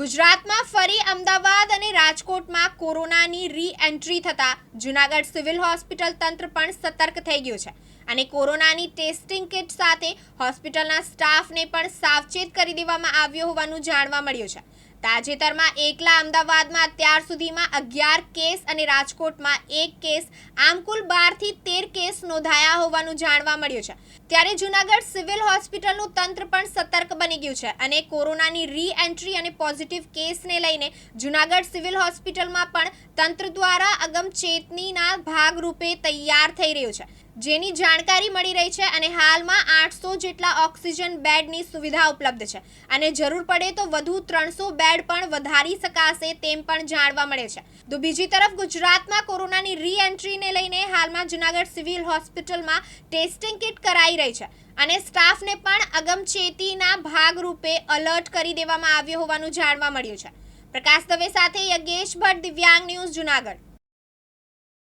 ગુજરાતમાં ફરી અમદાવાદ અને રાજકોટમાં કોરોનાની રી એન્ટ્રી થતા જુનાગઢ સિવિલ હોસ્પિટલ તંત્ર પણ સતર્ક થઈ ગયું છે અને કોરોનાની ટેસ્ટિંગ કિટ સાથે હોસ્પિટલના સ્ટાફને પણ સાવચેત કરી દેવામાં આવ્યો હોવાનું જાણવા મળ્યું છે. તાજેતરમાં એકલા અમદાવાદમાં અત્યાર સુધીમાં અગિયાર કેસ અને રાજકોટમાં એક કેસ, આમ કુલ બારથી તેર કેસ નોંધાયા હોવાનું જાણવા મળ્યું છે. ત્યારે જુનાગઢ સિવિલ હોસ્પિટલનું તંત્ર પણ સતર્ક બની ગયું છે અને કોરોનાની રી એન્ટ્રી અને પોઝિટિવ કેસને લઈને જુનાગઢ સિવિલ હોસ્પિટલમાં પણ તંત્ર દ્વારા અગમચેતનીના ભાગરૂપે તૈયાર થઈ રહ્યું છે. જેની જાણકારી મળી રહી છે અને હાલમાં આઠસો જેટલા ઓક્સિજન બેડની સુવિધા ઉપલબ્ધ છે. અને જરૂર પડે તો વધુ ત્રણસો બેડ પણ વધારી શકાશે તેમ પણ જાણવા મળે છે. તો બીજી તરફ ગુજરાતમાં કોરોનાની રી એન્ટ્રીને લઈને હાલમાં જુનાગઢ સિવિલ હોસ્પિટલમાં ટેસ્ટિંગ કિટ કરાઈ રહી છે. અને સ્ટાફને પણ અગમચેતીના ભાગરૂપે અલર્ટ કરી દેવામાં આવ્યો હોવાનું જાણવા મળ્યું છે. પ્રકાશ દવે સાથે યજ્ઞેશ ભટ્ટ દિવ્યાંગ ન્યૂઝ જુનાગઢ.